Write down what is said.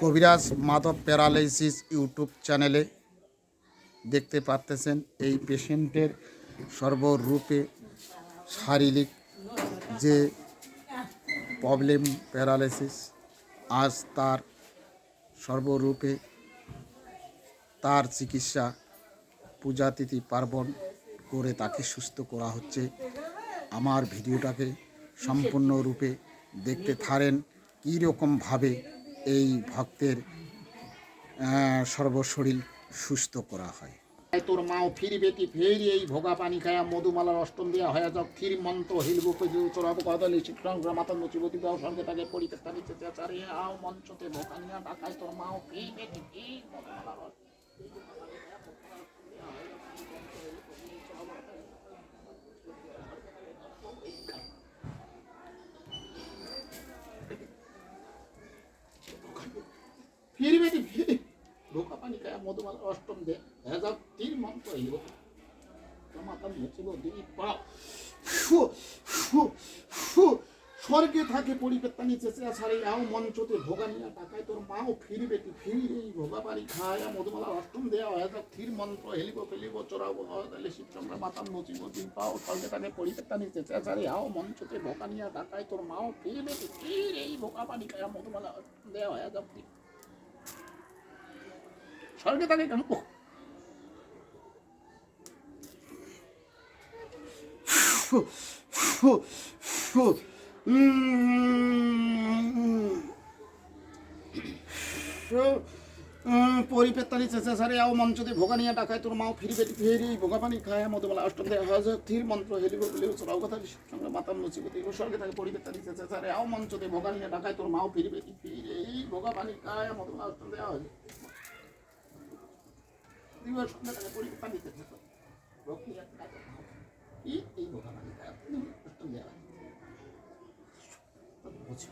কবিরাজ Madhav paralysis YouTube চ্যানেলে দেখতে পাচ্তেছেন এই পেশেন্টের সর্বরূপে শারীরিক যে প্রবলেম প্যারালাইসিস, আজ তার সর্বরূপে তার চিকিৎসা পূজাতিথি পার্বণ করে তাকে সুস্থ করা হচ্ছে। আমার ভিডিওটাকে সম্পূর্ণরূপে দেখতে থারেন। কীরকমভাবে এই ভক্তের সর্বশরীর সুস্থ করা হয়। তোর মাও ফিরি বেটি ফেরি, এই ভোগা পানি খায়া মধুমালার অষ্টম দিয়া হয়া যাক। ফির মন্ত্র হিলব চড়াব কদলি শিক্ষণ মাতা নচিবতী দাও সঙ্গে তাকে পরিতেস্তা নিচে চাচারে আও মঞ্চতে ভোগানিয়া ডাকায়। তোর মাও ফিরি বেটি ফিরি, মধুমালার পানি অষ্টম দে যাক তীর মন্ত্র নচিবতী বাউ ফু ফু ফু স্বর্গে থাকে পরিপেত্তা নিচে ছাড়ে আও মঞ্চতে ভোগানিয়া টাকায় তোর মাও ফিরবে তুই ফিরি এই ভোগা পারি খায়া মধুমালা অষ্টম দেওয়া হয় তো থির মন্ত্র হেলিব ফেলিব চড়াব তাহলে শিবচন্দ্র মাতার নচিব তুই পাও। স্বর্গে থাকে পরিপেত্তা নিচে ছাড়ে আও মঞ্চতে ভোগানিয়া টাকায় তোর মাও ফিরবে তুই ফির এই ভোগা পানি খায়া মধুমালা অষ্টম দেওয়া হয় তো স্বর্গে থাকে কেন পরিপেত্তানি চেঁচা সারে, আও মঞ্চতে ভোগানিয়া ডাকায়, তোর মাও ফিরি বেটি ফেরি ভোগা পানি খায় মধুমালা অষ্টম দেয় হাজার থির মন্ত্র হেলিব বলিব চড়াও কথা সঙ্গে মাতার নচিবতি স্বর্গে থাকে পরিপেত্তানি চেঁচা সারে, আও মঞ্চতে ভোগানিয়া ডাকায়, তোর মাও ফিরি এই ভোগা পানি খায় মধুমালা অষ্টম দেওয়া হয় দিবস সঙ্গে তাকে পরিপেত্তানি চেঁচা সারে ভক্তি এক কাজ এই এই ভোগা পানি খায় অষ্টম দেওয়া হয় বুঝছ